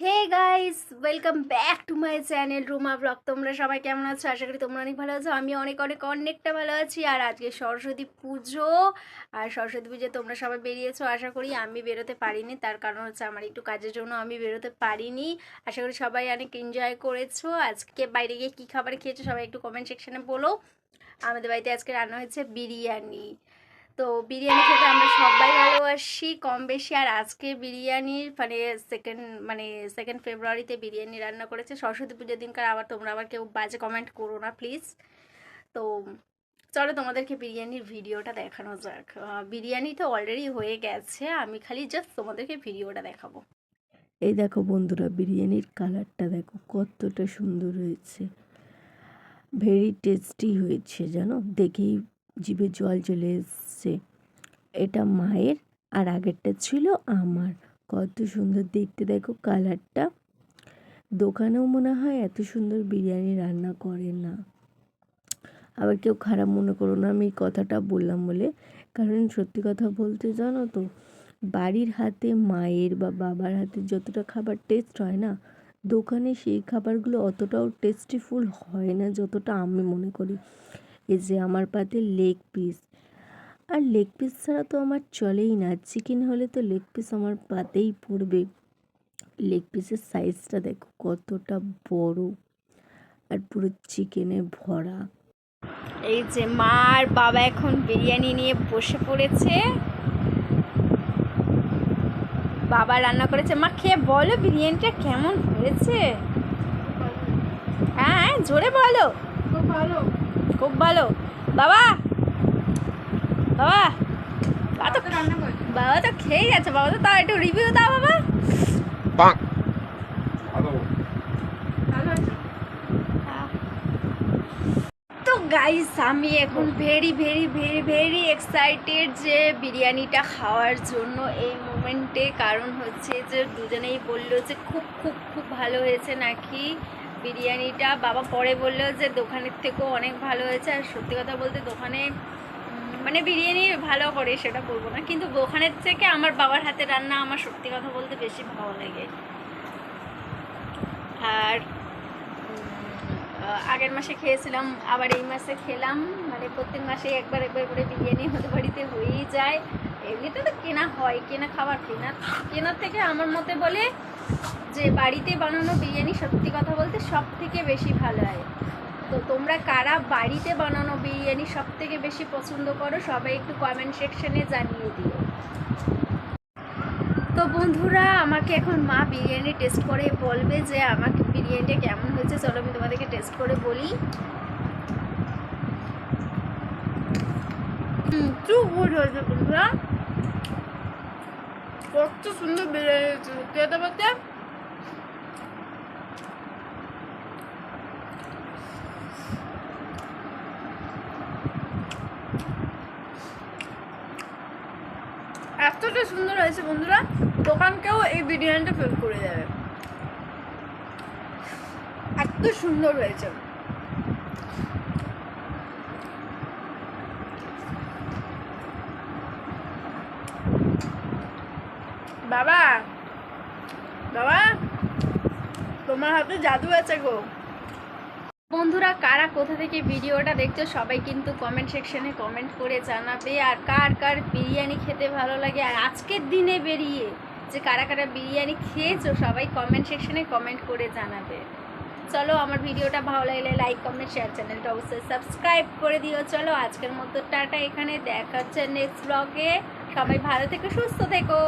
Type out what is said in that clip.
Hey guys welcome back to my channel Ruma blog তোমরা সবাই কেমন আছো? আশা করি তোমরা অনেক ভালো আছো। আমি অনেক অনেক, অনেকটা ভালো আছি। আর আজকে সরস্বতী পুজো। আর সরস্বতী পুজো তোমরা সবাই বেরিয়েছো, আশা করি আমি বেরোতে পারিনি। তার কারণ হচ্ছে আমার একটু কাজের জন্য আমি বেরোতে পারিনি। আশা করি সবাই অনেক এনজয় করেছ। আজকে বাইরে গিয়ে কী খাবার খেয়েছো সবাই একটু কমেন্ট সেকশানে বলো। আমাদের বাড়িতে আজকে রান্না হয়েছে বিরিয়ানি। তো বিরিয়ানি খেতে আমরা সবাই ভালোবাসি, কম বেশি। আর আজকে বিরিয়ানির মানে সেকেন্ড মানে সেকেন্ড ফেব্রুয়ারিতে বিরিয়ানি রান্না করেছে। সরস্বতী পুজোর দিনকার আবার তোমরা আবার কেউ বাজে কমেন্ট করো না প্লিজ তো চলো তোমাদেরকে বিরিয়ানির ভিডিওটা দেখানো যাক। বিরিয়ানি তো অলরেডি হয়ে গেছে। আমি খালি জাস্ট তোমাদেরকে ভিডিওটা দেখাবো। এই দেখো বন্ধুরা, বিরিয়ানির কালারটা দেখো কতটা সুন্দর হয়েছে। ভেরি টেস্টি হয়েছে, জানো? দেখেই জিভে জল চলে এসছে। এটা মায়ের আর আগেরটা ছিল আমার। কত সুন্দর দেখতে, দেখো কালারটা। দোকানেও মনে হয় এত সুন্দর বিরিয়ানি রান্না করে না। আবার কেউ খারাপ মনে করো না, আমি এই কথাটা বললাম বলে। কারণ সত্যি কথা বলতে জানো তো, বাড়ির হাতে মায়ের বা বাবার হাতে যতটা খাবার টেস্ট হয় না, দোকানে সেই খাবারগুলো অতটাও টেস্টিফুল হয় না যতটা আমি মনে করি। এই যে আমার পাতে লেগ পিস আর লেগ পিস ছাড়া তো আমার চলেই না। চিকেন হলে তো লেগ পিস আমার পাতেই পড়বে। লেগ পিসের সাইজটা দেখো কতটা বড়। আর পুরো চিকেনে ভরা। এই যে মা আর বাবা এখন বিরিয়ানি নিয়ে বসে পড়েছে। বাবা রান্না করেছে। মা, খেয়ে বলো বিরিয়ানিটা কেমন হয়েছে? হ্যাঁ জোরে বলো। খুব ভালো। খুব ভালো। বাবা! বাবা! বাবা তো বাবা তো খেয়েই যাচ্ছে বাবা তো তাও একটু রিভিউ দাও বাবা। তো গাইস আমি এখন very very very very excited যে বিরিয়ানিটা খাওয়ার জন্য এই মোমেন্টে কারণ হচ্ছে যে দুজনেই বলল যে খুব খুব খুব ভালো হয়েছে নাকি? বিরিয়ানিটা বাবা পরে বলল যে দোকানের থেকেও অনেক ভালো হয়েছে, আর সত্যি কথা বলতে দোকানে মানে বিরিয়ানি ভালো করে সেটা বলব না, কিন্তু দোকানের থেকে আমার বাবার হাতে রান্না আমার সত্যি কথা বলতে বেশি ভালো লাগে। আর আগের মাসে খেয়েছিলাম, আবার এই মাসে খেলাম মানে প্রত্যেক মাসে একবার একবার করে বিরিয়ানি আমাদের বাড়িতে হয়েই যায়। এমনিতে তো কেনা হয়, কেনা খাবার কেনা, কেনার থেকে আমার মতে বলে যে বাড়িতে বানানো বিরিয়ানি সত্যি কথা বলতে সব থেকে বেশি ভালো হয়। তো তোমরা কারা বাড়িতে বানানো বিরিয়ানি সব থেকে বেশি পছন্দ করো, সবাই একটু কমেন্ট সেকশনে জানিয়ে দিও। তো বন্ধুরা, আমাকে এখন মা বিরিয়ানি টেস্ট করে বলবে যে আমাকে বিরিয়ানিটা কেমন হয়েছে। চলো আমি তোমাদেরকে টেস্ট করে বলি। গুড হয়েছে বন্ধুরা। কত সুন্দর বিরিয়ানি খেতে পারতে এতটা সুন্দর হয়েছে বন্ধুরা, দোকানকেও এই বিরিয়ানিটা ফেল করে যাবে এত সুন্দর হয়েছে। বাবা বাবা, তোমার হাতে জাদু আছে গো। বন্ধুরা, কারা কোথা থেকে ভিডিওটা দেখছ সবাই কিন্তু কমেন্ট সেকশনে কমেন্ট করে জানাবে আর কার কার বিরিয়ানি খেতে ভালো লাগে আর আজকের দিনে বেরিয়ে যে কারা কারা বিরিয়ানি খেয়েছো সবাই কমেন্ট সেকশনে কমেন্ট করে জানাবে। চলো, আমার ভিডিওটা ভালো লাগলে লাইক কমেন্ট শেয়ার চ্যানেলটা অবশ্যই সাবস্ক্রাইব করে দিও। চলো, আজকের মতো টাটা এখানে। দেখা হচ্ছে নেক্সট ব্লগে সবাই ভালো থেকো, সুস্থ থেকো।